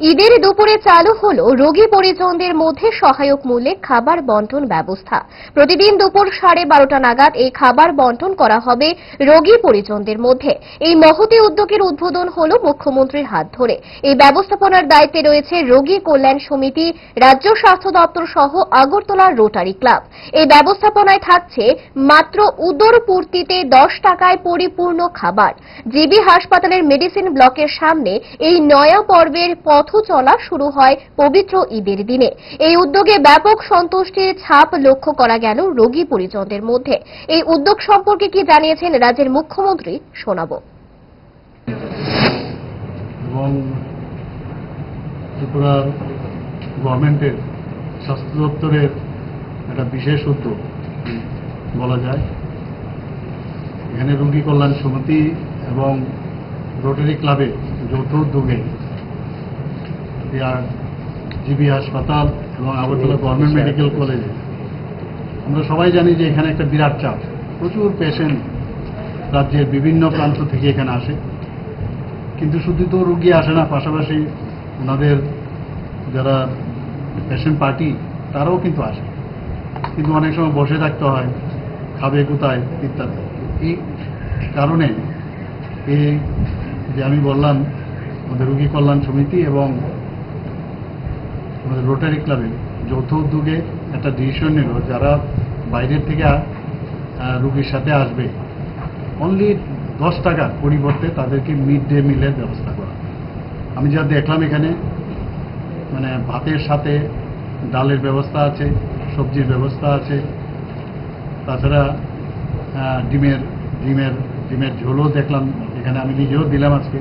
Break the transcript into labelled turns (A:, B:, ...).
A: ঈদের দুপুরে চালু হল রোগী পরিজনদের মধ্যে সহায়ক মূল্যে খাবার বন্টন ব্যবস্থা। প্রতিদিন দুপুর সাড়ে বারোটা নাগাদ এই খাবার বন্টন করা হবে রোগী পরিজনদের মধ্যে। এই মহতি উদ্যোগের উদ্বোধন হল মুখ্যমন্ত্রীর হাত ধরে। এই ব্যবস্থাপনার দায়িত্বে রয়েছে রোগী কল্যাণ সমিতি, রাজ্য স্বাস্থ্য দপ্তর সহ আগরতলা রোটারি ক্লাব। এই ব্যবস্থাপনায় থাকছে মাত্র উদর পূর্তিতে দশ টাকায় পরিপূর্ণ খাবার। জিবি হাসপাতালের মেডিসিন ব্লকের সামনে এই নয়া পর্বের পথ চলা শুরু হয় পবিত্র ঈদের দিনে। এই উদ্যোগে ব্যাপক সন্তুষ্টির ছাপ লক্ষ্য করা গেল রোগী পরিজনদের মধ্যে। এই উদ্যোগ সম্পর্কে কি জানিয়েছেন রাজ্যের মুখ্যমন্ত্রী, শোনাবো।
B: গভর্নমেন্টের স্বাস্থ্য দপ্তরের একটা বিশেষ উদ্যোগ, বলা যায়। এখানে রোগী কল্যাণ সমিতি এবং রোটারি ক্লাবে যৌথ উদ্যোগে জিবি হাসপাতাল এবং আগরতলা গভর্নমেন্ট মেডিকেল কলেজে। আমরা সবাই জানি যে এখানে একটা বিরাট চাপ। প্রচুর পেশেন্ট রাজ্যের বিভিন্ন প্রান্ত থেকে এখানে আসে। কিন্তু শুধু তো রুগী আসে না, পাশাপাশি ওনাদের যারা পেশেন্ট পার্টি তারাও কিন্তু আসে। কিন্তু অনেক সময় বসে থাকতে হয়, খাবে কোথায়, ইত্যাদি। এই কারণে এই যে আমি বললাম, আমাদের রুগী কল্যাণ সমিতি এবং আমাদের রোটারি ক্লাবে যৌথ উদ্যোগে একটা ডিসিশন নিল যারা বাইরের থেকে রুগীর সাথে আসবে অনলি দশ টাকার পরিবর্তে তাদেরকে মিড ডে মিলের ব্যবস্থা করা। আমি যা দেখলাম এখানে মানে ভাতের সাথে ডালের ব্যবস্থা আছে, সবজির ব্যবস্থা আছে, তাছাড়া ডিমের ডিমের ডিমের ঝোলও দেখলাম, এখানে আমি নিজেও দিলাম আজকে।